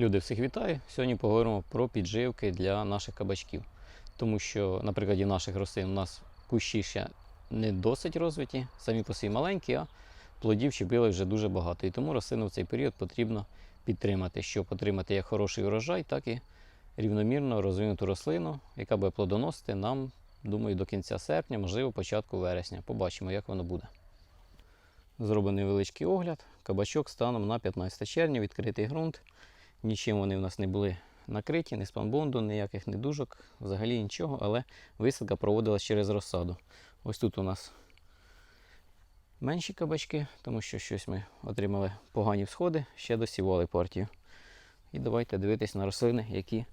Люди, всіх вітаю! Сьогодні поговоримо про підживки для наших кабачків. Тому що, на прикладі наших рослин, у нас кущі ще не досить розвиті, самі по собі маленькі, а плодів чіпили вже дуже багато. І тому рослину в цей період потрібно підтримати, щоб отримати як хороший урожай, так і рівномірно розвинуту рослину, яка буде плодоносити нам, думаю, до кінця серпня, можливо, початку вересня. Побачимо, як воно буде. Зроблений невеличкий огляд. Кабачок станом на 15 червня, відкритий ґрунт. Нічим вони в нас не були накриті, ні спанбонду, ніяких недужок, взагалі нічого, але висадка проводилась через розсаду. Ось тут у нас менші кабачки, тому що щось ми отримали погані всходи, ще досівали партію. І давайте дивитись на рослини, які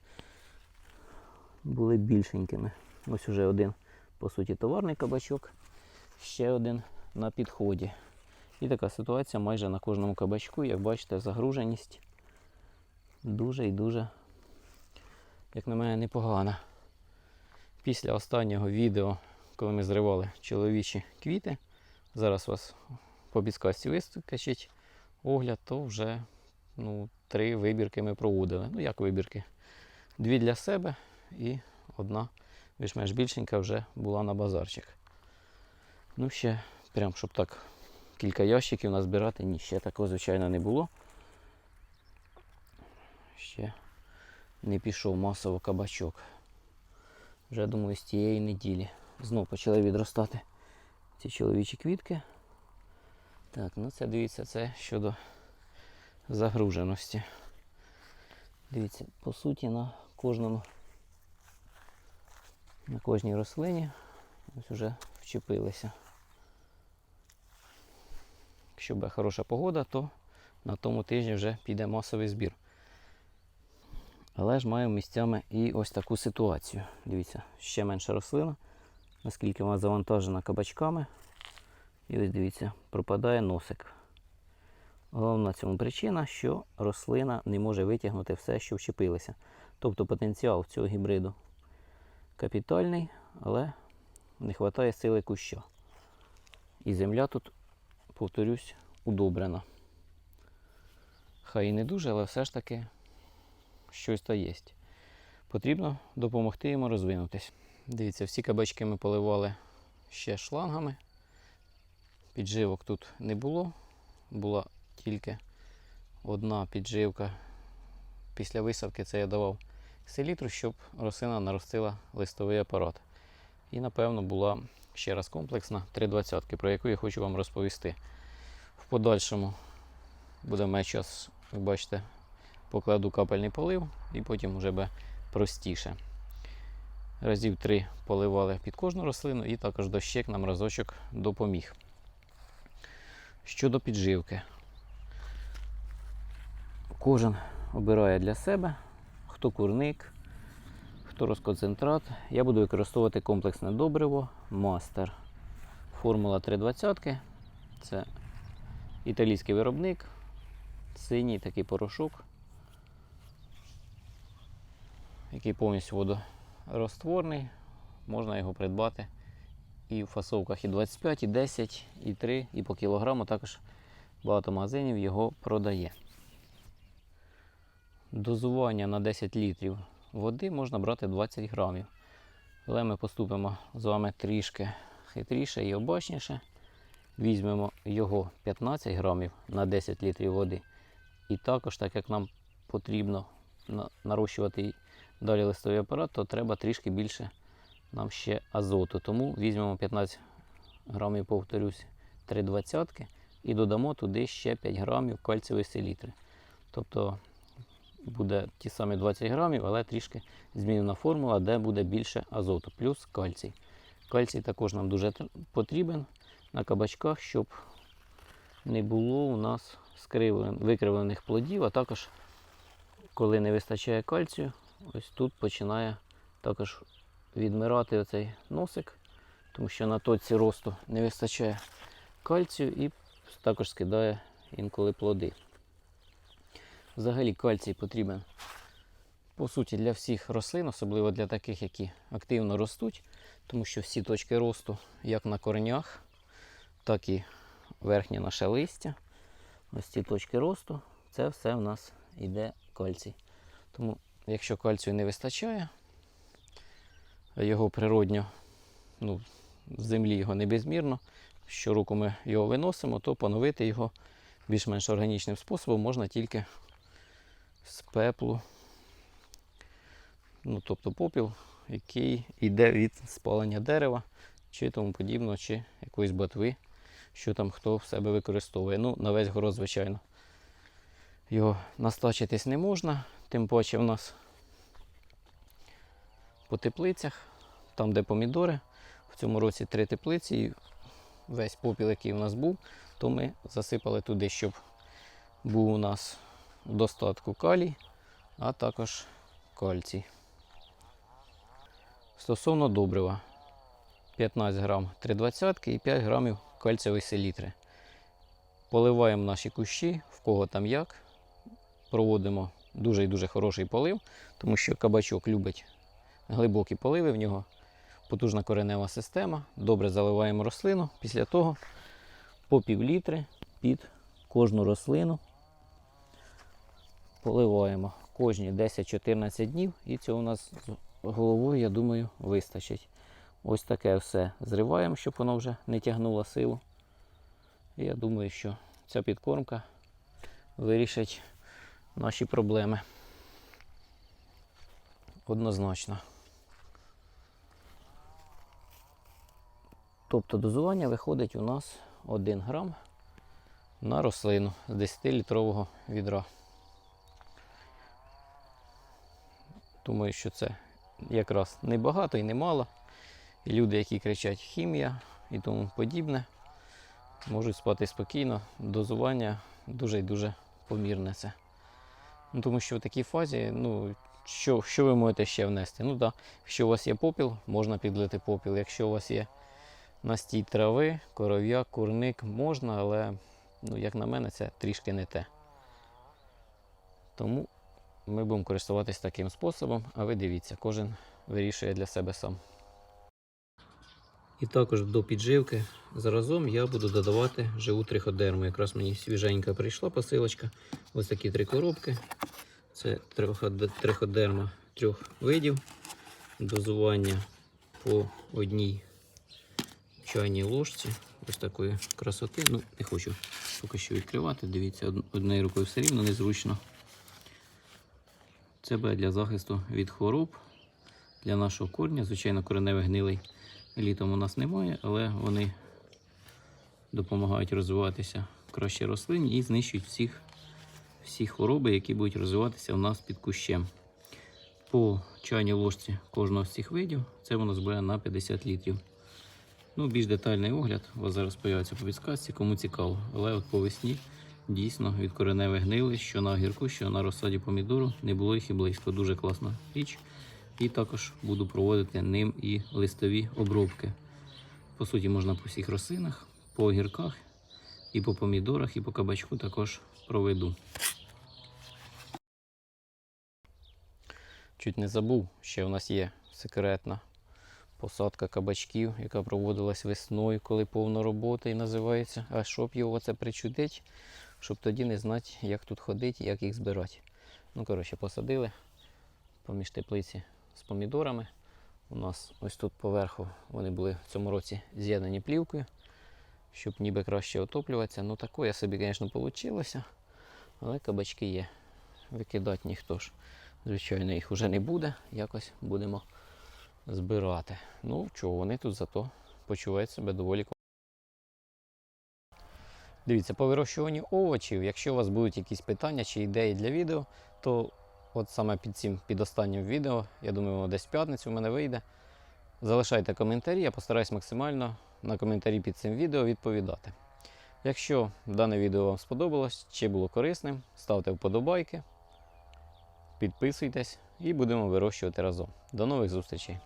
були більшенькими. Ось уже один, по суті, товарний кабачок, ще один на підході. І така ситуація майже на кожному кабачку, як бачите, загруженість дуже і дуже, як на мене, непогана. Після останнього відео, коли ми зривали чоловічі квіти, зараз вас по підсказці вискочить огляд, то вже ну, три вибірки ми проводили. Ну як вибірки? Дві для себе і одна більш-менш більшенька вже була на базарчик. Ну, ще прям, щоб так кілька ящиків назбирати, ні, ще такого, звичайно, не було ще не пішов масово кабачок. Вже думаю, з тієї неділі. Знов почали відростати ці чоловічі квітки. Так, ну це дивіться, це щодо загруженості. Дивіться, по суті, на кожному, на кожній рослині ось вже вчепилися. Якщо буде хороша погода, то на тому тижні вже піде масовий збір. Але ж маємо місцями і ось таку ситуацію. Дивіться, ще менша рослина, наскільки вона завантажена кабачками. І ось дивіться, пропадає носик. Головна цьому причина, що рослина не може витягнути все, що вчепилося. Тобто потенціал цього гібриду капітальний, але не вистачає сили куща. І земля тут, повторюсь, удобрена. Хай і не дуже, але все ж таки щось то є. Потрібно допомогти йому розвинутись. Дивіться, всі кабачки ми поливали ще шлангами. Підживок тут не було. Була тільки одна підживка. Після висадки це я давав селітру, щоб рослина наростила листовий апарат. І, напевно, була ще раз комплексна 320, про яку я хочу вам розповісти. В подальшому буде має час, ви бачите, покладу капельний полив і потім вже буде простіше. Разів три поливали під кожну рослину і також дощек нам разочок допоміг. Щодо підживки, кожен обирає для себе, хто курник, хто розконцентрат. Я буду використовувати комплексне добриво Мастер. Формула 320. Це італійський виробник, синій такий порошок який повністю водорозтворний. Можна його придбати і в фасовках і 25, і 10, і 3, і по кілограму. Також багато магазинів його продає. Дозування на 10 літрів води можна брати 20 грамів. Але ми поступимо з вами трішки хитріше і обачніше. Візьмемо його 15 грамів на 10 літрів води. І також, так як нам потрібно нарощувати далі листовий апарат, то треба трішки більше нам ще азоту. Тому візьмемо 15 грамів, повторюсь, 3,20 і додамо туди ще 5 грамів кальцієвої селітри. Тобто буде ті самі 20 грамів, але трішки змінена формула, де буде більше азоту, плюс кальцій. Кальцій також нам дуже потрібен на кабачках, щоб не було у нас викривлених плодів, а також коли не вистачає кальцію, ось тут починає також відмирати оцей носик, тому що на точці росту не вистачає кальцію і також скидає інколи плоди. Взагалі кальцій потрібен по суті для всіх рослин, особливо для таких, які активно ростуть, тому що всі точки росту, як на коренях, так і верхнє наше листя, ось ці точки росту, це все в нас йде кальцій. Тому, якщо кальцію не вистачає, його природньо, ну, в землі його не безмірно, щороку ми його виносимо, то поновити його більш-менш органічним способом можна тільки з пеплу, ну, тобто попіл, який йде від спалення дерева чи тому подібного, чи якоїсь ботви, що там хто в себе використовує. Ну, на весь город, звичайно, його настачитись не можна, тим паче в нас по теплицях, там, де помідори. В цьому році три теплиці, і весь попіл, який у нас був, то ми засипали туди, щоб був у нас в достатку калій, а також кальцій. Стосовно добрива, 15 грам 3,20 і 5 грамів кальцієвої селітри. Поливаємо наші кущі, в кого там як. Проводимо дуже і дуже хороший полив, тому що кабачок любить глибокі поливи, в нього потужна коренева система. Добре заливаємо рослину. Після того по пів літри під кожну рослину поливаємо кожні 10-14 днів, і цього у нас з головою, я думаю, вистачить. Ось таке все зриваємо, щоб воно вже не тягнуло силу. Я думаю, що ця підкормка вирішить наші проблеми. Однозначно. Тобто дозування виходить у нас 1 грам на рослину з 10-літрового відра. Думаю, що це якраз не багато і не мало. І люди, які кричать хімія і тому подібне, можуть спати спокійно. Дозування дуже і дуже помірне це. Ну, тому що в такій фазі, ну, що, що ви можете ще внести? Ну так, якщо у вас є попіл, можна підлити попіл. Якщо у вас є настій трави, коров'як, курник, можна, але, ну, як на мене, це трішки не те. Тому ми будемо користуватись таким способом, а ви дивіться, кожен вирішує для себе сам. І також до підживки заразом я буду додавати живу триходерму. Якраз мені свіженька прийшла посилочка. Ось такі три коробки. Це триходе- триходерма трьох видів. Дозування по одній чайній ложці. Ось такої красоти. Ну, не хочу поки що відкривати. Дивіться, однією рукою все рівно незручно. Це буде для захисту від хвороб для нашого корня. Звичайно, кореневий гнилий літом у нас немає, але вони допомагають розвиватися краще рослині і знищують всіх, всі хвороби, які будуть розвиватися у нас під кущем. По чайній ложці кожного з цих видів це воно збере на 50 літрів. Ну, більш детальний огляд у вас зараз появиться по підсказці, кому цікаво. Але от по весні дійсно від кореневих гнили, що на огірку, що на розсаді помідору, не було їх і близько. Дуже класна річ. І також буду проводити ним і листові обробки. По суті, можна по всіх рослинах, по огірках, і по помідорах, і по кабачку також проведу. Чуть не забув, ще у нас є секретна посадка кабачків, яка проводилась весною, коли повно роботи і називається. А щоб його це причудить, щоб тоді не знати, як тут ходити, як їх збирати. Ну, коротше, посадили поміж теплиці з помідорами. У нас ось тут поверху вони були в цьому році з'єднані плівкою, щоб ніби краще отоплюватися. Ну таке собі, звісно, вийшло, але кабачки є. Викидати ніхто ж, звичайно, їх вже не буде. Якось будемо збирати. Ну, чого, вони тут зато почувають себе доволі Дивіться, по вирощуванню овочів, якщо у вас будуть якісь питання чи ідеї для відео, то от саме під цим під останнім відео, я думаю, десь в п'ятницю в мене вийде. Залишайте коментарі, я постараюсь максимально на коментарі під цим відео відповідати. Якщо дане відео вам сподобалось чи було корисним, ставте вподобайки, підписуйтесь і будемо вирощувати разом. До нових зустрічей!